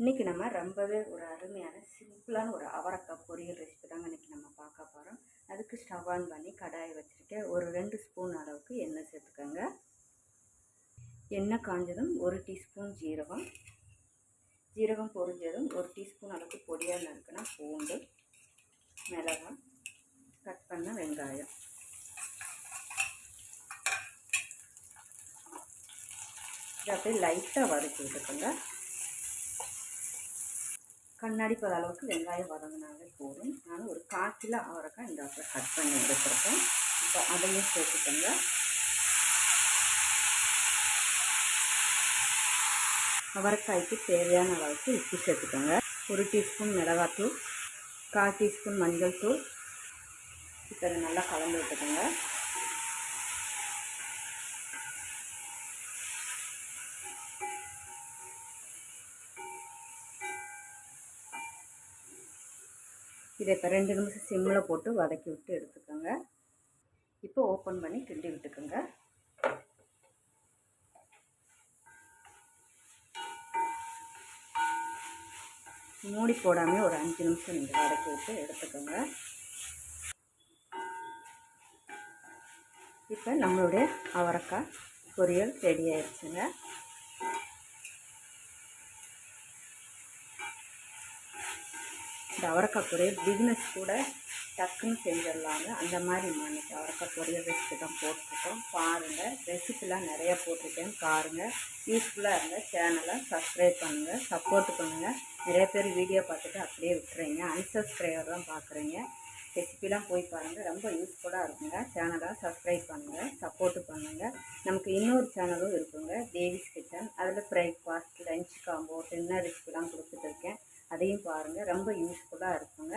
இன்றைக்கி நம்ம ரொம்பவே ஒரு அருமையான சிம்பிளான ஒரு அவரைக்காய் பொரியல் ரெசிபி தாங்க இன்றைக்கி நம்ம பார்க்க போகிறோம் அதுக்கு ஸ்டவ் ஆன் பண்ணி கடாயை வச்சுருக்கேன். ஒரு ரெண்டு ஸ்பூன் அளவுக்கு எண்ணெய் சேர்த்துக்கோங்க. எண்ணெய் காஞ்சதும் ஒரு டீஸ்பூன் ஜீரகம். ஜீரகம் பொரிஞ்சதும் ஒரு டீஸ்பூன் அளவுக்கு பொடியாக நறுக்கினா பூண்டு மிளகாய் கட் பண்ண வெங்காயம். இதை அப்படியே லைட்டாக வதக்கி விட்டுக்கோங்க. கண்ணாடி பத அளவுக்கு வெங்காயம் வதங்கினாவே போதும். நான் ஒரு கால் அவரைக்காய் இந்த இடத்துல கட் பண்ணி எடுத்துருக்கேன். இப்போ அதையும் சேர்த்துக்கோங்க. அவரைக்காய்க்கு தேவையான அளவுக்கு உப்பு சேர்த்துக்கோங்க. ஒரு டீஸ்பூன் மிளகாத்தூள் கால் டீஸ்பூன் மஞ்சள் தூள். இப்போ நல்லா கலந்து விட்டுக்கோங்க. இதை இப்போ ரெண்டு நிமிஷம் சிம்மில் போட்டு வதக்கி விட்டு எடுத்துக்கோங்க. இப்போ ஓப்பன் பண்ணி கிண்டி விட்டுக்கோங்க. மூடி போடாமல் ஒரு அஞ்சு நிமிஷம் நீங்கள் வதக்கி விட்டு எடுத்துக்கோங்க. இப்போ நம்மளுடைய அவரைக்காய் பொரியல் ரெடி ஆயிடுச்சுங்க. இந்த அவரக்காய் பொரியல் பிஸ்னஸ் கூட டக்குன்னு செஞ்சிடலாங்க. அந்த மாதிரி நான் இன்றைக்கி பொரிய பொரியல் ரெசிபி தான் போட்டிருக்கோம். பாருங்கள் ரெசிபிலாம் நிறையா போட்டிருக்கேன். பாருங்கள் யூஸ்ஃபுல்லாக இருந்தால் சேனலை சப்ஸ்கிரைப் பண்ணுங்கள் சப்போர்ட் பண்ணுங்கள் நிறைய பேர் வீடியோ பார்த்துட்டு அப்படியே விட்டுறீங்க. அன்சப்ஸ்கிரைபர் தான் பார்க்குறீங்க. ரெசிபிலாம் போய் பாருங்கள் ரொம்ப யூஸ்ஃபுல்லாக இருக்குங்க. சேனலை சப்ஸ்கிரைப் பண்ணுங்கள் சப்போர்ட்டு பண்ணுங்கள் நமக்கு இன்னொரு சேனலும் இருக்குங்க. தேவிஸ் கிச்சன் அதில் பிரேக்ஃபாஸ்ட் லஞ்ச் காம்போ டின்னர் ரெசிபிலாம் கொடுத்துட்ருக்கேன் அதையும் பாருங்கள் ரொம்ப யூஸ்ஃபுல்லாக இருக்குங்க.